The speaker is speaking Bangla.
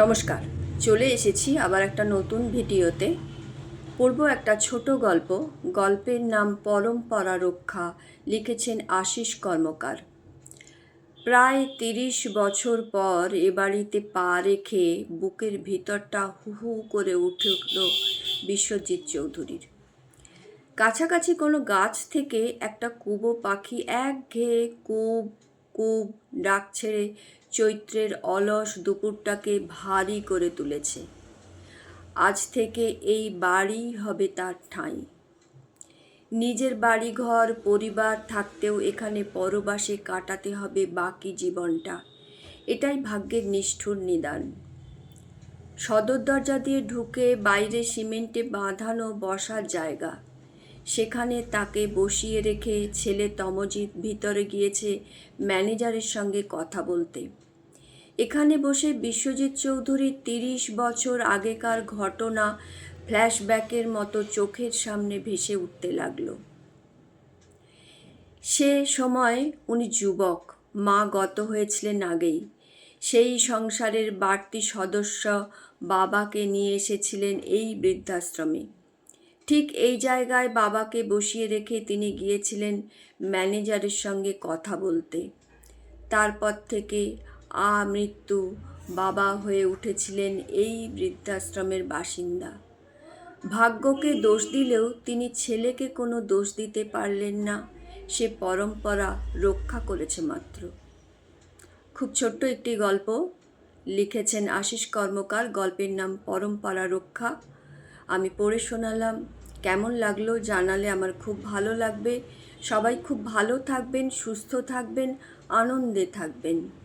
নমস্কার, চলে এসেছি আবার একটা নতুন ভিডিওতে। পড়ব একটা ছোট গল্প, গল্পের নাম পরম্পরা রক্ষা লিখেছেন আশিস কর্মকার। প্রায় তিরিশ বছর পর এ বাড়িতে পা রেখে বুকের ভিতরটা হু হু করে উঠল বিশ্বজিৎ চৌধুরীর। কাছাকাছি কোনো গাছ থেকে একটা কুবো পাখি একঘেয়ে কুব কুব ডাক ছেড়ে চৈত্রের অলস দুপুরটাকে ভারী করে তুলেছে। আজ থেকে এই বাড়ি হবে তার ঠাঁই। নিজের বাড়িঘর, পরিবার থাকতেও এখানে পরবাসে কাটাতে হবে বাকি জীবনটা। এটাই ভাগ্যের নিষ্ঠুর নিদান। সদর দরজা দিয়ে ঢুকে বাইরে সিমেন্টে বাঁধানো বসার জায়গা। সেখানে তাকে বসিয়ে রেখে ছেলে তমজিৎ ভিতরে গিয়েছে ম্যানেজারের সঙ্গে কথা বলতে। এখানে বসে বিশ্বজিৎ চৌধুরীর তিরিশ বছর আগেকার ঘটনা ফ্ল্যাশব্যাকের মতো চোখের সামনে ভেসে উঠতে লাগল। সে সময় উনি যুবক, মা গত হয়েছিলেন আগেই। সেই সংসারের বাড়তি সদস্য বাবাকে নিয়ে এসেছিলেন এই বৃদ্ধাশ্রমে। ঠিক এই জায়গায় বাবাকে বসিয়ে রেখে তিনি গিয়েছিলেন ম্যানেজারের সঙ্গে কথা বলতে। তারপর থেকে আ মৃত্যু বাবা হয়ে উঠেছিলেন এই বৃদ্ধাশ্রমের বাসিন্দা। ভাগ্যকে দোষ দিলেও তিনি ছেলেকে কোনো দোষ দিতে পারলেন না, সে পরম্পরা রক্ষা করেছে মাত্র। খুব ছোট্ট একটি গল্প। লিখেছেন আশিস কর্মকার, গল্পের নাম পরম্পরা রক্ষা। আমি পড়ে শোনালাম। কেমন লাগল জানালে আমার খুব ভালো লাগবে। সবাই খুব ভালো থাকবেন, সুস্থ থাকবেন, আনন্দে থাকবেন।